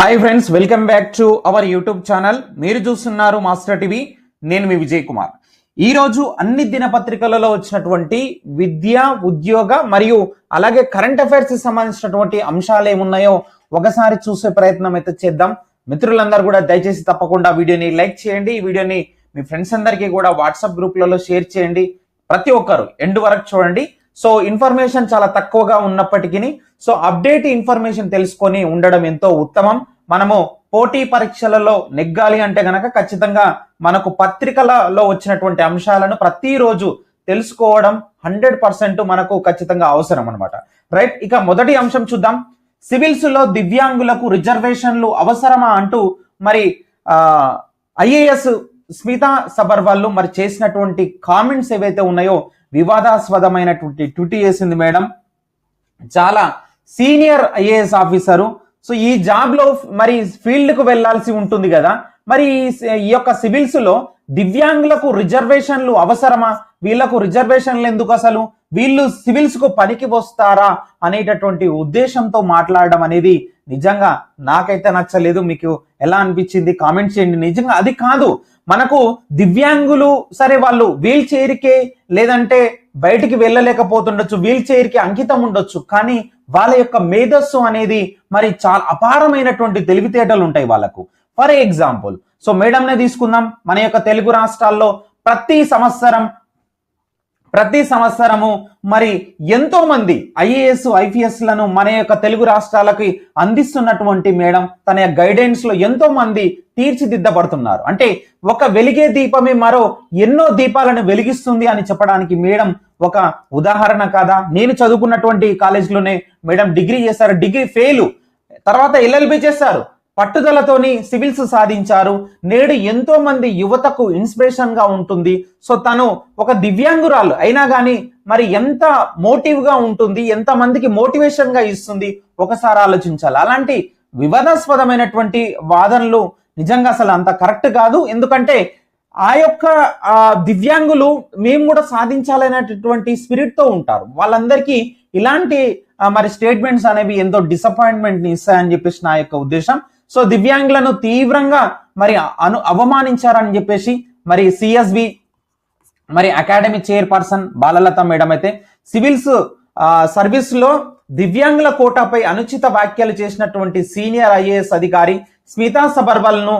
Hi friends welcome back to our YouTube channel. మీరు చూస్తున్నారు master TV నేను మీ విజయ్ కుమార్. ఈరోజు అన్ని దినపత్రికలలో వచ్చినటువంటి విద్య ఉద్యోగ మరియు అలాగే కరెంట్ అఫైర్స్కి సంబంధించినటువంటి అంశాలు ఏమున్నాయో ఒకసారి చూసే ప్రయత్నం అయితే చేద్దాం. మిత్రులందరూ కూడా దయచేసి తప్పకుండా వీడియోని లైక్ చేయండి. ఈ వీడియోని మీ ఫ్రెండ్స్ అందరికీ కూడా వాట్సాప్ గ్రూప్లలో షేర్ చేయండి. ప్రతి ఒక్కరు ఎండ్ వరకు చూడండి. సో ఇన్ఫర్మేషన్ చాలా తక్కువగా ఉన్నప్పటికీ సో అప్డేట్ ఇన్ఫర్మేషన్ తెలుసుకొని ఉండడం ఎంతో ఉత్తమం. మనము పోటీ పరీక్షలలో నెగ్గాలి అంటే గనక ఖచ్చితంగా మనకు పత్రికలలో వచ్చినటువంటి అంశాలను ప్రతిరోజు తెలుసుకోవడం హండ్రెడ్ పర్సెంట్ మనకు ఖచ్చితంగా అవసరం అనమాట రైట్ ఇక మొదటి అంశం చూద్దాం. సివిల్స్లో దివ్యాంగులకు రిజర్వేషన్లు అవసరమా అంటూ మరి ఐఏఎస్ స్మితా సబర్వాల్ మరి చేసినటువంటి కామెంట్స్ ఏవైతే ఉన్నాయో వివాదాస్పదమైనటువంటి ట్విట్ చేసింది మేడం. చాలా సీనియర్ ఐఏఎస్ ఆఫీసరు. సో ఈ జాబ్లో మరి ఫీల్డ్కు వెళ్ళాల్సి ఉంటుంది కదా. మరి ఈ- ఈ యొక్క సివిల్స్లో దివ్యాంగులకు రిజర్వేషన్లు అవసరమా? వీళ్ళకు రిజర్వేషన్లు ఎందుకు అసలు? వీళ్ళు సివిల్స్కు పనికి వస్తారా? అనేటటువంటి ఉద్దేశంతో మాట్లాడడం అనేది నిజంగా నాకైతే నచ్చలేదు. మీకు ఎలా అనిపించింది? కామెంట్ చేయండి. నిజంగా అది కాదు. మనకు దివ్యాంగులు సరే వాళ్ళు వీల్ చైర్కే లేదంటే బయటికి వెళ్ళలేకపోతుండొచ్చు వీల్ చైర్కి అంకితం ఉండొచ్చు. కానీ వాళ్ళ యొక్క మేధస్సు అనేది మరి చాలా అపారమైనటువంటి తెలివితేటలు ఉంటాయి వాళ్ళకు. ఫర్ ఎగ్జాంపుల్ సో మేడంనే తీసుకుందాం. మన యొక్క తెలుగు రాష్ట్రాల్లో ప్రతి సంవత్సరం ప్రతి సంవత్సరము మరి ఎంతో మంది ఐఏఎస్ ఐపీఎస్లను మన యొక్క తెలుగు రాష్ట్రాలకి అందిస్తున్నటువంటి మేడం తన గైడెన్స్లో ఎంతోమంది ఎంతో మంది తీర్చిదిద్దబడుతున్నారు. అంటే ఒక వెలిగే దీపమే మరో ఎన్నో దీపాలను వెలిగిస్తుంది అని చెప్పడానికి మేడం ఒక ఉదాహరణ కాదా? నేను చదువుకున్నటువంటి కాలేజీలోనే మేడం డిగ్రీ చేశారు డిగ్రీ ఫెయిల్ తర్వాత ఎల్ఎల్బి చేశారు పట్టుదలతోని సివిల్స్ సాధించారు. నేడు ఎంతో మంది యువతకు ఇన్స్పిరేషన్గా ఉంటుంది. సో తను ఒక దివ్యాంగురాలు. అయినా కానీ మరి ఎంత మోటివ్గా ఉంటుంది ఎంత మందికి మోటివేషన్గా ఇస్తుంది ఒకసారి ఆలోచించాలి. అలాంటి వివాదాస్పదమైనటువంటి వాదనలు నిజంగా అసలు అంత కరెక్ట్ కాదు. ఎందుకంటే ఆ యొక్క దివ్యాంగులు మేము కూడా సాధించాలనేటటువంటి స్పిరిట్తో ఉంటారు. వాళ్ళందరికీ ఇలాంటి మరి స్టేట్మెంట్స్ అనేవి ఎంతో డిసప్పాయింట్మెంట్ని ఇస్తాయని చెప్పేసి నా యొక్క ఉద్దేశం. సో దివ్యాంగులను తీవ్రంగా మరి అను అవమానించారని చెప్పేసి మరి సిఎస్బి మరి అకాడమీ చైర్పర్సన్ బాలలత మేడం అయితే సివిల్స్ సర్వీస్లో సర్వీస్లో దివ్యాంగుల కోటాపై అనుచిత వ్యాఖ్యలు చేసినటువంటి సీనియర్ ఐఏఎస్ అధికారి స్మితా సబర్వల్ను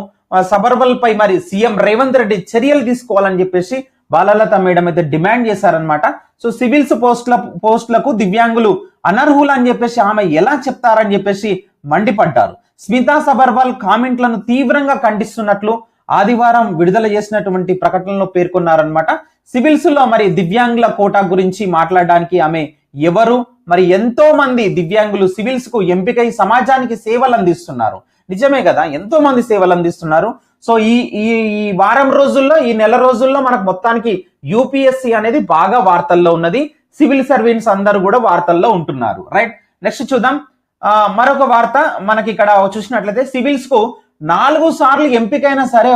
సబర్వల్ పై మరి సీఎం రేవంత్ రెడ్డి చర్యలు తీసుకోవాలని చెప్పేసి బాలలత మేడం అయితే డిమాండ్ చేశారనమాట సో సివిల్స్ పోస్టుల పోస్టులకు దివ్యాంగులు అనర్హులు అని చెప్పేసి ఆమె ఎలా చెప్తారని చెప్పేసి మండిపడ్డారు. స్మితా సబర్వాల్ కామెంట్లను తీవ్రంగా ఖండిస్తున్నట్లు ఆదివారం విడుదల చేసినటువంటి ప్రకటనలో పేర్కొన్నారనమాట సివిల్స్లో మరి దివ్యాంగుల కోటా గురించి మాట్లాడడానికి ఆమె ఎవరు? మరి ఎంతో మంది దివ్యాంగులు సివిల్స్కు ఎంపికై సమాజానికి సేవలు అందిస్తున్నారు. నిజమే కదా? ఎంతో మంది సేవలు అందిస్తున్నారు. సో ఈ ఈ వారం రోజుల్లో ఈ నెల రోజుల్లో మనకు మొత్తానికి యూపీఎస్సి అనేది బాగా వార్తల్లో ఉన్నది. సివిల్ సర్వీన్స్ అందరూ కూడా వార్తల్లో ఉంటున్నారు. రైట్? నెక్స్ట్ చూద్దాం. మరొక వార్త మనకి ఇక్కడ చూసినట్లయితే సివిల్స్కు నాలుగు సార్లు ఎంపికైనా సరే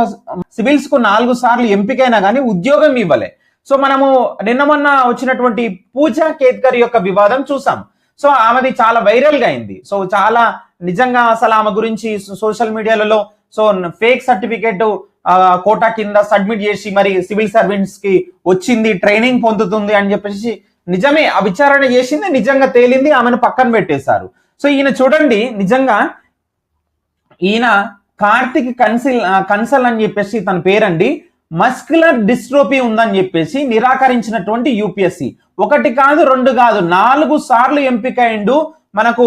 సివిల్స్కు నాలుగు సార్లు ఎంపికైనా కానీ ఉద్యోగం ఇవ్వలే. సో మనము నిన్న మొన్న వచ్చినటువంటి పూజా కేత్కర్ యొక్క వివాదం చూసాం. సో ఆమెది చాలా వైరల్గా అయింది. సో చాలా నిజంగా అసలు ఆమె గురించి సోషల్ మీడియాలలో సో ఫేక్ సర్టిఫికేట్ కోటా కింద సబ్మిట్ చేసి మరి సివిల్ సర్వెంట్స్కి వచ్చింది ట్రైనింగ్ పొందుతుంది అని చెప్పేసి నిజమే ఆ విచారణ చేసింది నిజంగా తేలింది ఆమెను పక్కన పెట్టేశారు. సో ఈయన చూడండి నిజంగా ఈయన కార్తిక్ కన్సిల్ కన్సల్ అని చెప్పేసి తన పేరండి. మస్కులర్ డిస్ట్రోపీ ఉందని చెప్పేసి నిరాకరించినటువంటి యూపీఎస్సి. ఒకటి కాదు రెండు కాదు నాలుగు సార్లు ఎంపిక అయిండు మనకు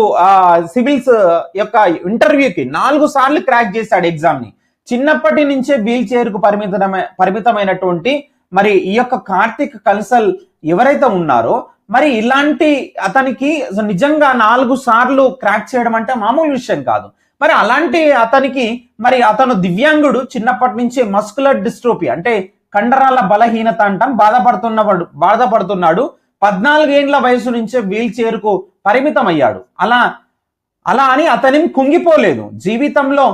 సివిల్స్ యొక్క ఇంటర్వ్యూకి నాలుగు సార్లు క్రాక్ చేశాడు ఎగ్జామ్ని చిన్నప్పటి నుంచే వీల్ చైర్కు పరిమితమైన పరిమితమైనటువంటి మరి ఈ యొక్క కార్తిక్ కన్సల్ ఎవరైతే ఉన్నారో మరి ఇలాంటి అతనికి నిజంగా నాలుగు సార్లు క్రాక్ చేయడం అంటే మామూలు విషయం కాదు. మరి అలాంటి అతనికి మరి అతను దివ్యాంగుడు చిన్నప్పటి నుంచి మస్కులర్ డిస్ట్రోపీ అంటే కండరాల బలహీనత అంటాం బాధపడుతున్నవాడు బాధపడుతున్నాడు పద్నాలుగేండ్ల వయసు నుంచే వీల్ చైర్కు పరిమితం అయ్యాడు అలా అలా అని అతని కుంగిపోలేదు. జీవితంలో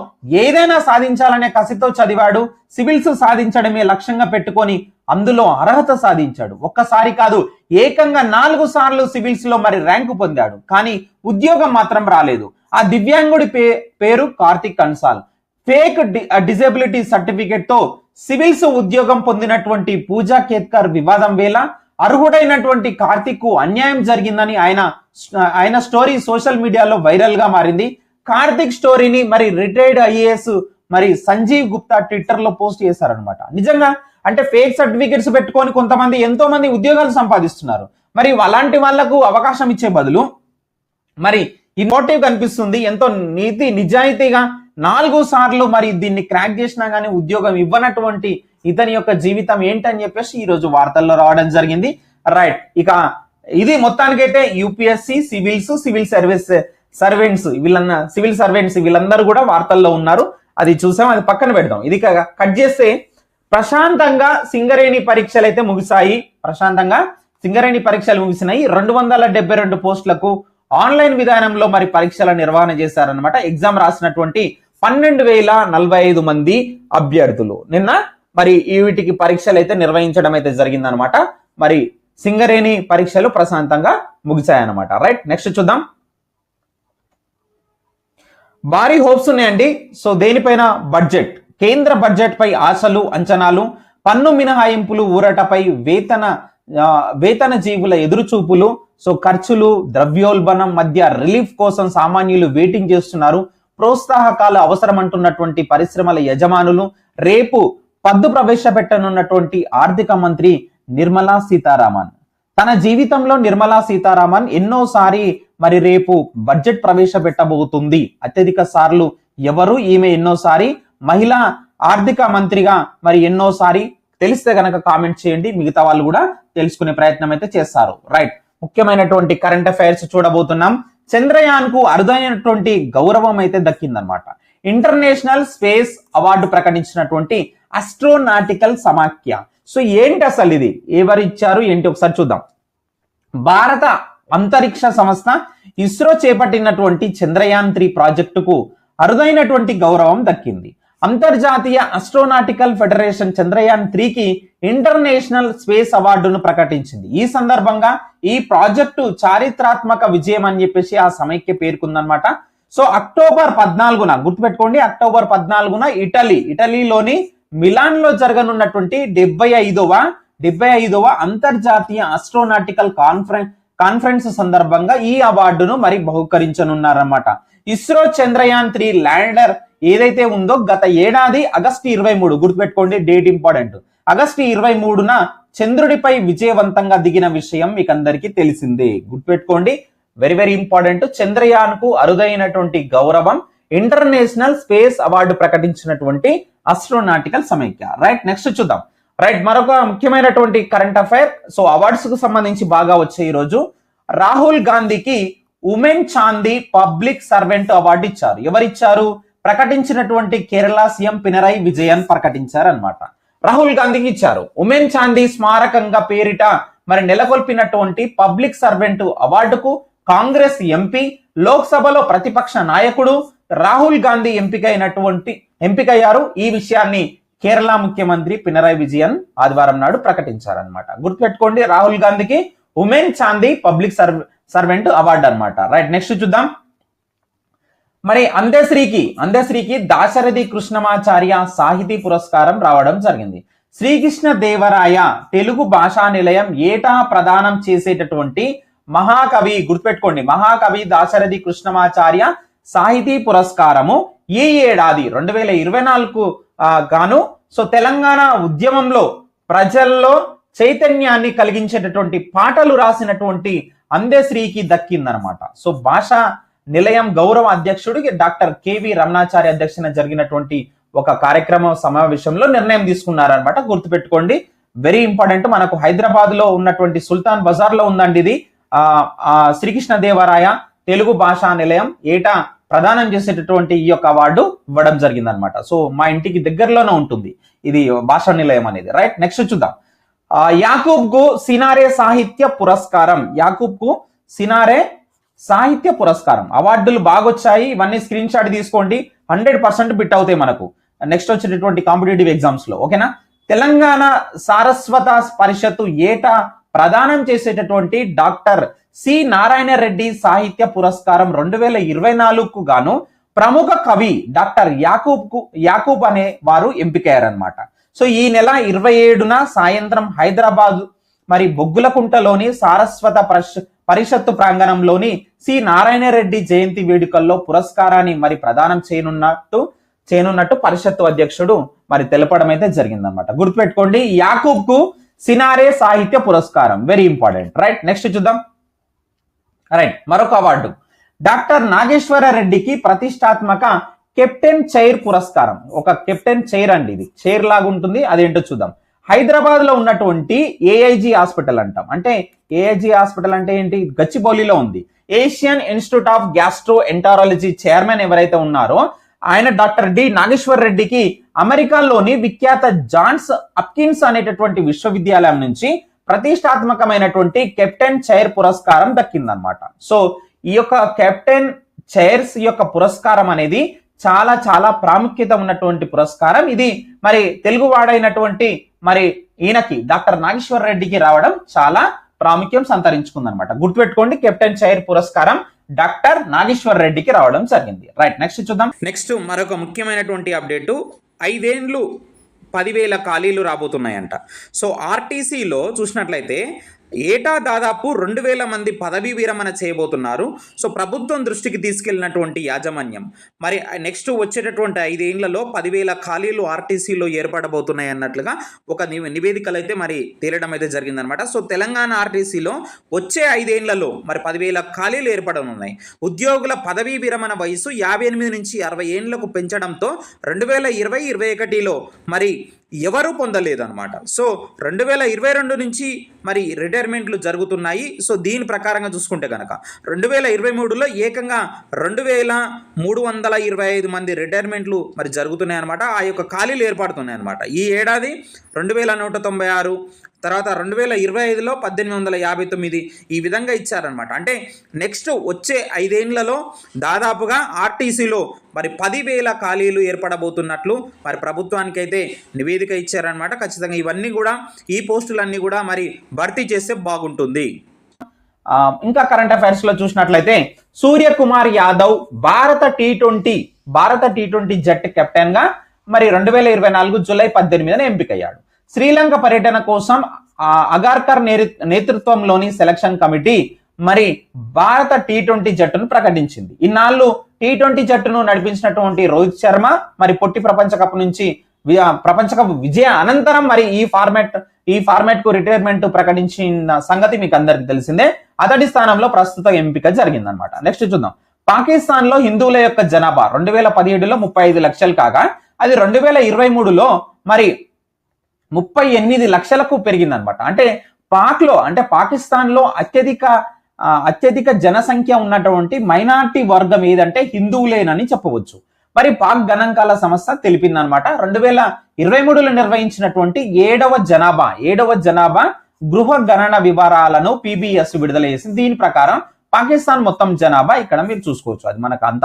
ఏదైనా సాధించాలనే కసితో చదివాడు సివిల్స్ సాధించడమే లక్ష్యంగా పెట్టుకొని అందులో అర్హత సాధించాడు. ఒక్కసారి కాదు ఏకంగా నాలుగు సార్లు సివిల్స్లో మరి ర్యాంకు పొందాడు. కానీ ఉద్యోగం మాత్రం రాలేదు. ఆ దివ్యాంగుడి పే పేరు కార్తిక్ కన్సాల్. ఫేక్ డిజేబిలిటీ సర్టిఫికేట్తో సివిల్స్ ఉద్యోగం పొందినటువంటి పూజా కేత్కర్ వివాదం వేళ అర్హుడైనటువంటి కార్తిక్కు అన్యాయం జరిగిందని ఆయన ఆయన స్టోరీ సోషల్ మీడియాలో వైరల్గా మారింది. కార్తిక్ స్టోరీని మరి రిటైర్డ్ ఐఏఎస్ మరి సంజీవ్ గుప్తా ట్విట్టర్లో పోస్ట్ చేశారనమాట నిజంగా అంటే ఫేక్ సర్టిఫికెట్స్ పెట్టుకొని కొంతమంది ఎంతో మంది ఉద్యోగాలు సంపాదిస్తున్నారు. మరి అలాంటి వాళ్ళకు అవకాశం ఇచ్చే బదులు మరి ఈ మోటివ్ కనిపిస్తుంది ఎంతో నీతి నిజాయితీగా నాలుగు సార్లు మరి దీన్ని క్రాక్ చేసినా గానీ ఉద్యోగం ఇవ్వనటువంటి ఇతని యొక్క జీవితం ఏంటని చెప్పేసి ఈ రోజు వార్తల్లో రావడం జరిగింది. రైట్ ఇక ఇది మొత్తానికైతే UPSC civils civil service servants వీళ్ళన్న civil servants వీళ్ళందరూ కూడా వార్తల్లో ఉన్నారు. అది చూసాం అది పక్కన పెడదాం. ఇది కట్ చేస్తే ప్రశాంతంగా సింగరేణి పరీక్షలు అయితే ముగిసాయి ప్రశాంతంగా సింగరేణి పరీక్షలు ముగిసినాయి. రెండు వందల డెబ్బై రెండు పోస్టులకు ఆన్లైన్ విధానంలో మరి పరీక్షల నిర్వహణ చేశారనమాట ఎగ్జామ్ రాసినటువంటి పన్నెండు వేల నలభై ఐదు మంది అభ్యర్థులు. నిన్న మరి ఈ వీటికి పరీక్షలు అయితే నిర్వహించడం అయితే జరిగిందనమాట మరి సింగరేణి పరీక్షలు ప్రశాంతంగా ముగిశాయన్నమాట. రైట్ నెక్స్ట్ చూద్దాం. భారీ హోప్స్ ఉన్నాయండి. సో దేనిపైన బడ్జెట్? కేంద్ర బడ్జెట్ పై ఆశలు అంచనాలు పన్ను మినహాయింపులు ఊరటపై వేతన వేతన జీవుల ఎదురుచూపులు సో ఖర్చులు ద్రవ్యోల్బణం మధ్య రిలీఫ్ కోసం సామాన్యులు వెయిటింగ్ చేస్తున్నారు. ప్రోత్సాహకాలు అవసరమంటున్నటువంటి పరిశ్రమల యజమానులు రేపు పద్దు ప్రవేశపెట్టనున్నటువంటి ఆర్థిక మంత్రి నిర్మలా సీతారామన్. తన జీవితంలో నిర్మలా సీతారామన్ ఎన్నోసారి మరి రేపు బడ్జెట్ ప్రవేశపెట్టబోతుంది. అత్యధిక సార్లు ఎవరు? ఈమె ఎన్నోసారి మహిళా ఆర్థిక మంత్రిగా మరి ఎన్నోసారి తెలిస్తే గనక కామెంట్ చేయండి. మిగతా వాళ్ళు కూడా తెలుసుకునే ప్రయత్నం అయితే చేస్తారు. రైట్ ముఖ్యమైనటువంటి కరెంట్ అఫైర్స్ చూడబోతున్నాం. చంద్రయాన్కు అరుదైనటువంటి గౌరవం అయితే దక్కిందనమాట ఇంటర్నేషనల్ స్పేస్ అవార్డు ప్రకటించినటువంటి అస్ట్రోనాటికల్ సమాఖ్య. సో ఏంటి అసలు ఇది? ఎవరు ఇచ్చారు? ఏంటి? ఒకసారి చూద్దాం. భారత అంతరిక్ష సంస్థ ఇస్రో చేపట్టినటువంటి చంద్రయాన్ త్రీ ప్రాజెక్టుకు అరుదైనటువంటి గౌరవం దక్కింది. అంతర్జాతీయ అస్ట్రోనాటికల్ ఫెడరేషన్ చంద్రయాన్ త్రీకి ఇంటర్నేషనల్ స్పేస్ అవార్డును ప్రకటించింది. ఈ సందర్భంగా ఈ ప్రాజెక్టు చారిత్రాత్మక విజయం అని చెప్పేసి ఆ సమైక్య పేర్కొందనమాట సో అక్టోబర్ పద్నాలుగున గుర్తుపెట్టుకోండి అక్టోబర్ పద్నాలుగున ఇటలీ ఇటలీలోని మిలాన్లో జరగనున్నటువంటి డెబ్బై ఐదవ డెబ్బై ఐదవ అంతర్జాతీయ అస్ట్రోనాటికల్ కాన్ఫరెన్స్ కాన్ఫరెన్స్ సందర్భంగా ఈ అవార్డును మరి బహుకరించనున్నారన్నమాట. ఇస్రో చంద్రయాన్ త్రీ ల్యాండర్ ఏదైతే ఉందో గత ఏడాది ఆగస్టు ఇరవై మూడు గుర్తుపెట్టుకోండి డేట్ ఇంపార్టెంట్. ఆగస్టు ఇరవై మూడున చంద్రుడిపై విజయవంతంగా దిగిన విషయం మీకు అందరికీ తెలిసిందే. గుర్తుపెట్టుకోండి వెరీ వెరీ ఇంపార్టెంట్ చంద్రయాన్కు అరుదైనటువంటి గౌరవం ఇంటర్నేషనల్ స్పేస్ అవార్డు ప్రకటించినటువంటి అస్ట్రోనాటికల్ సమైక్య. రైట్ నెక్స్ట్ చూద్దాం. రైట్ మరొక ముఖ్యమైనటువంటి కరెంట్ అఫైర్ సో అవార్డ్స్కు సంబంధించి బాగా వచ్చే ఈ రోజు రాహుల్ గాంధీకి Oommen Chandy public servant award ఇచ్చారు. ఎవరిచ్చారు? ప్రకటించినటువంటి కేరళ సీఎం పినరై విజయన్ ప్రకటించారు అనమాట రాహుల్ గాంధీకి ఇచ్చారు. ఉమెన్ చాందీ స్మారకంగా పేరిట మరి నెలకొల్పినటువంటి పబ్లిక్ సర్వెంట్ అవార్డుకు కాంగ్రెస్ ఎంపీ లోక్సభలో ప్రతిపక్ష నాయకుడు రాహుల్ గాంధీ ఎంపికైనటువంటి ఎంపికయ్యారు. ఈ విషయాన్ని కేరళ ముఖ్యమంత్రి పినరాయి విజయన్ ఆదివారం నాడు ప్రకటించారనమాట గుర్తుపెట్టుకోండి రాహుల్ గాంధీకి Oommen Chandy public servant award అన్నమాట రైట్ నెక్స్ట్ చూద్దాం. మరి అంత్యశ్రీకి అందశ్రీకి దాశరథి కృష్ణమాచార్య సాహితీ పురస్కారం రావడం జరిగింది. శ్రీకృష్ణ దేవరాయ తెలుగు భాషా నిలయం ఏటా ప్రదానం చేసేటటువంటి మహాకవి గుర్తుపెట్టుకోండి. మహాకవి దాశరథి కృష్ణమాచార్య సాహితీ పురస్కారము ఈ ఏడాది? రెండు వేల ఇరవై నాలుగు గాను. సో తెలంగాణ ఉద్యమంలో ప్రజల్లో చైతన్యాన్ని కలిగించేటటువంటి పాటలు రాసినటువంటి అందేశ్రీకి దక్కిందనమాట. సో భాషా నిలయం గౌరవ అధ్యక్షుడికి డాక్టర్ కేవి రమణాచారి అధ్యక్షన జరిగినటువంటి ఒక కార్యక్రమం సమావేశంలో నిర్ణయం తీసుకున్నారనమాట గుర్తుపెట్టుకోండి వెరీ ఇంపార్టెంట్ మనకు హైదరాబాద్లో ఉన్నటువంటి సుల్తాన్ బజార్లో ఉందండి ఇది. ఆ శ్రీకృష్ణ దేవరాయ తెలుగు భాషా నిలయం ఏటా ప్రదానం చేసేటటువంటి ఈ యొక్క అవార్డు ఇవ్వడం జరిగిందనమాట సో మా ఇంటికి దగ్గరలోనే ఉంటుంది ఇది భాషా నిలయం అనేది. రైట్ నెక్స్ట్ చూద్దాం. యాకూబ్కు సినారే సాహిత్య పురస్కారం. యాకూబ్కు సినారే సాహిత్య పురస్కారం. అవార్డులు బాగొచ్చాయి. ఇవన్నీ స్క్రీన్ షాట్ తీసుకోండి. హండ్రెడ్ పర్సెంట్ బిట్ అవుతాయి మనకు. నెక్స్ట్ వచ్చేటటువంటి కాంపిటేటివ్ ఎగ్జామ్స్లో ఓకేనా? తెలంగాణ సారస్వత పరిషత్తు ఏటా ప్రదానం చేసేటటువంటి డాక్టర్ సి. నారాయణ రెడ్డి సాహిత్య పురస్కారం రెండు వేల ఇరవై నాలుగుకు గాను ప్రముఖ కవి డాక్టర్ యాకూబ్కు యాకూబ్ అనే వారు ఎంపికయ్యారనమాట సో ఈ నెల ఇరవై ఏడున సాయంత్రం హైదరాబాద్ మరి బొగ్గులకుంటలోని సారస్వత ప్రశ్ పరిషత్తు ప్రాంగణంలోని సి నారాయణ రెడ్డి జయంతి వేడుకల్లో పురస్కారాన్ని మరి ప్రదానం చేయనున్నట్టు చేయనున్నట్టు పరిషత్తు అధ్యక్షుడు మరి తెలపడం అయితే జరిగిందనమాట గుర్తుపెట్టుకోండి యాకూబ్కు సినారే సాహిత్య పురస్కారం. వెరీ ఇంపార్టెంట్ రైట్ నెక్స్ట్ చూద్దాం. రైట్ మరొక అవార్డు. డాక్టర్ నాగేశ్వర రెడ్డికి ప్రతిష్టాత్మక కెప్టెన్ చైర్ పురస్కారం. ఒక కెప్టెన్ చైర్ అండి ఇది. చైర్ లాగా ఉంటుంది అదేంటో చూద్దాం. హైదరాబాద్లో ఉన్నటువంటి ఏఐజీ హాస్పిటల్ అంటాం. అంటే ఏఐజీ హాస్పిటల్ అంటే ఏంటి? గచ్చిబౌలిలో ఉంది. Asian institute of gastroenterology chairman ఎవరైతే ఉన్నారో ఆయన డాక్టర్ డి నాగేశ్వర్ రెడ్డికి అమెరికాలోని విఖ్యాత జాన్స్ అప్కిన్స్ అనేటటువంటి విశ్వవిద్యాలయం నుంచి ప్రతిష్టాత్మకమైనటువంటి కెప్టెన్ చైర్ పురస్కారం దక్కిందనమాట సో ఈ యొక్క కెప్టెన్ చైర్స్ యొక్క పురస్కారం అనేది చాలా చాలా ప్రాముఖ్యత ఉన్నటువంటి పురస్కారం. ఇది మరి తెలుగువాడైనటువంటి మరి ఈయనకి డాక్టర్ నాగేశ్వర రెడ్డికి రావడం చాలా ప్రాముఖ్యం సంతరించుకుందనమాట గుర్తుపెట్టుకోండి కెప్టెన్ చైర్ పురస్కారం డాక్టర్ నాగేశ్వర్ రెడ్డికి రావడం జరిగింది. రైట్ నెక్స్ట్ చూద్దాం. నెక్స్ట్ మరొక ముఖ్యమైనటువంటి అప్డేటు ఐదేండ్లు పదివేల ఖాళీలు రాబోతున్నాయంట. సో ఆర్టీసీలో చూసినట్లయితే ఏటా దాదాపు రెండు వేల మంది పదవీ విరమణ చేయబోతున్నారు. సో ప్రభుత్వం దృష్టికి తీసుకెళ్ళినటువంటి యాజమాన్యం. మరి నెక్స్ట్ వచ్చేటటువంటి ఐదేళ్ళలో పదివేల ఖాళీలు ఆర్టీసీలో ఏర్పడబోతున్నాయి అన్నట్లుగా ఒక నివేదికలు అయితే మరి తేలడం అయితే జరిగిందనమాట సో తెలంగాణ ఆర్టీసీలో వచ్చే ఐదేళ్ళలో మరి పదివేల ఖాళీలు ఏర్పడనున్నాయి. ఉద్యోగుల పదవీ విరమణ వయసు యాభై ఎనిమిది నుంచి అరవై ఏళ్ళకు పెంచడంతో రెండు వేల ఇరవై ఇరవై ఒకటిలో మరి ఎవరు పొందలేదన్నమాట. సో రెండు వేల ఇరవై రెండు నుంచి మరి రిటైర్మెంట్లు జరుగుతున్నాయి. సో దీని ప్రకారంగా చూసుకుంటే కనుక రెండు వేల ఇరవై మూడులో ఏకంగా రెండు వేల మూడు వందల ఇరవై ఐదు మంది రిటైర్మెంట్లు మరి జరుగుతున్నాయి అనమాట ఆ యొక్క ఖాళీలు ఏర్పడుతున్నాయి అనమాట ఈ ఏడాది రెండు వేల నూట తొంభై ఆరు తర్వాత రెండు వేల ఇరవై ఐదులో పద్దెనిమిది వందల యాభై తొమ్మిది ఈ విధంగా ఇచ్చారనమాట అంటే నెక్స్ట్ వచ్చే ఐదేళ్ళలో దాదాపుగా ఆర్టీసీలో మరి పదివేల ఖాళీలు ఏర్పడబోతున్నట్లు మరి ప్రభుత్వానికి అయితే నివేదిక ఇచ్చారనమాట ఖచ్చితంగా ఇవన్నీ కూడా ఈ పోస్టులన్నీ కూడా మరి భర్తీ చేస్తే బాగుంటుంది. ఇంకా కరెంట్ అఫైర్స్లో చూసినట్లయితే సూర్యకుమార్ యాదవ్ భారత టీ ట్వంటీ భారత టీ ట్వంటీ జట్టు కెప్టెన్గా మరి రెండు వేల ఇరవై నాలుగు జూలై పద్దెనిమిదిన ఎంపికయ్యాడు. శ్రీలంక పర్యటన కోసం అగార్కర్ నేతృత్వంలోని సెలక్షన్ కమిటీ మరి భారత టీ ట్వంటీ జట్టును ప్రకటించింది. ఇన్నాళ్ళు టీ ట్వంటీ జట్టును నడిపించినటువంటి రోహిత్ శర్మ మరి పొట్టి ప్రపంచ కప్ నుంచి ప్రపంచ కప్ విజయ అనంతరం మరి ఈ ఫార్మాట్ ఈ ఫార్మాట్కు రిటైర్మెంట్ ప్రకటించిన సంగతి మీకు అందరికి తెలిసిందే. అతడి స్థానంలో ప్రస్తుత ఎంపిక జరిగిందనమాట నెక్స్ట్ చూద్దాం. పాకిస్తాన్లో హిందువుల యొక్క జనాభా రెండు వేల పదిహేడులో ముప్పై ఐదు లక్షలు కాగా అది రెండు వేల ఇరవై మూడులో మరి ముప్పై ఎనిమిది లక్షలకు పెరిగిందనమాట. అంటే పాక్లో అంటే పాకిస్తాన్లో అత్యధిక అత్యధిక జనసంఖ్య ఉన్నటువంటి మైనార్టీ వర్గం ఏదంటే హిందువులేనని చెప్పవచ్చు. మరి పాక్ గణాంకాల సంస్థ తెలిపిందనమాట. రెండు వేల ఇరవై మూడులో నిర్వహించినటువంటి ఏడవ జనాభా ఏడవ జనాభా గృహ గణన వివరాలను పీబీఎస్ విడుదల చేసింది. దీని ప్రకారం పాకిస్తాన్ మొత్తం జనాభా ఇక్కడ మీరు చూసుకోవచ్చు. అది మనకు అంత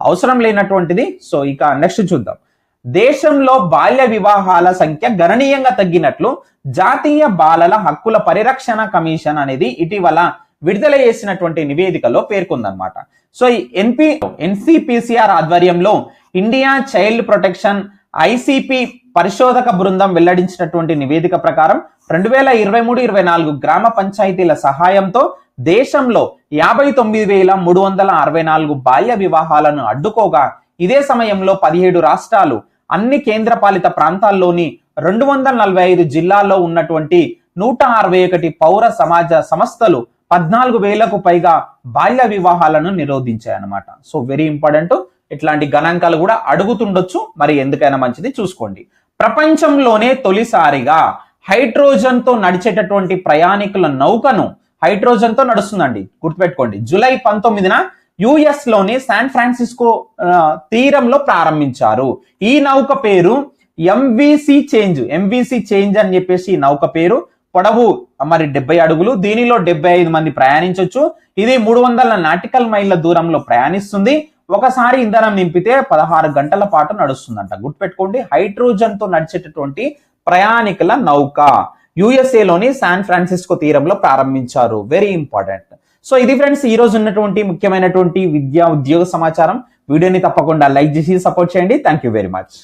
అవసరం లేనటువంటిది. సో ఇక నెక్స్ట్ చూద్దాం. దేశంలో బాల్య వివాహాల సంఖ్య గణనీయంగా తగ్గినట్లు జాతీయ బాలల హక్కుల పరిరక్షణ కమిషన్ అనేది ఇటీవల విడుదల చేసినటువంటి నివేదికలో పేర్కొందనమాట సో ఈ ఎన్పి ఎన్సిపిసిఆర్ ఆధ్వర్యంలో ఇండియా చైల్డ్ ప్రొటెక్షన్ ఐసిపి పరిశోధక బృందం వెల్లడించినటువంటి నివేదిక ప్రకారం రెండు వేల ఇరవై మూడు ఇరవై నాలుగు గ్రామ పంచాయతీల సహాయంతో దేశంలో యాభై తొమ్మిది వేల మూడు వందల అరవై నాలుగు బాల్య వివాహాలను అడ్డుకోగా ఇదే సమయంలో పదిహేడు రాష్ట్రాలు అన్ని కేంద్రపాలిత ప్రాంతాల్లోని రెండు వందల నలభై ఐదు జిల్లాల్లో ఉన్నటువంటి నూట అరవై ఒకటి పౌర సమాజ సంస్థలు పద్నాలుగు వేలకు పైగా బాల్య వివాహాలను నిరోధించాయన్నమాట. సో వెరీ ఇంపార్టెంట్ ఇట్లాంటి గణాంకాలు కూడా అడుగుతుండొచ్చు. మరి ఎందుకైనా మంచిది చూసుకోండి. ప్రపంచంలోనే తొలిసారిగా హైడ్రోజన్తో నడిచేటటువంటి ప్రయాణికుల నౌకను హైడ్రోజన్తో నడుస్తుందండి. గుర్తుపెట్టుకోండి. జూలై పంతొమ్మిదిన యుఎస్లోని శాన్ ఫ్రాన్సిస్కో తీరంలో ప్రారంభించారు. ఈ నౌక పేరు ఎంవిసి చేంజ్ ఎంవిసి చేంజ్ అని చెప్పేసి ఈ నౌక పేరు. పొడవు మరి డెబ్బై అడుగులు దీనిలో డెబ్బై ఐదు మంది ప్రయాణించవచ్చు ఇది మూడు వందల నాటికల్ మైళ్ళ దూరంలో ప్రయాణిస్తుంది. ఒకసారి ఇంధనం నింపితే పదహారు గంటల పాటు నడుస్తుందంట. గుర్తుపెట్టుకోండి హైడ్రోజన్తో నడిచేటటువంటి ప్రయాణికుల నౌక. యుఎస్ఏలోని శాన్ ఫ్రాన్సిస్కో తీరంలో ప్రారంభించారు. వెరీ ఇంపార్టెంట్ సో ఇది ఫ్రెండ్స్ ఈ రోజు ఉన్నటువంటి ముఖ్యమైనటువంటి విద్యా ఉద్యోగ సమాచారం. వీడియోని తప్పకుండా లైక్ చేసి సపోర్ట్ చేయండి. Thank you very much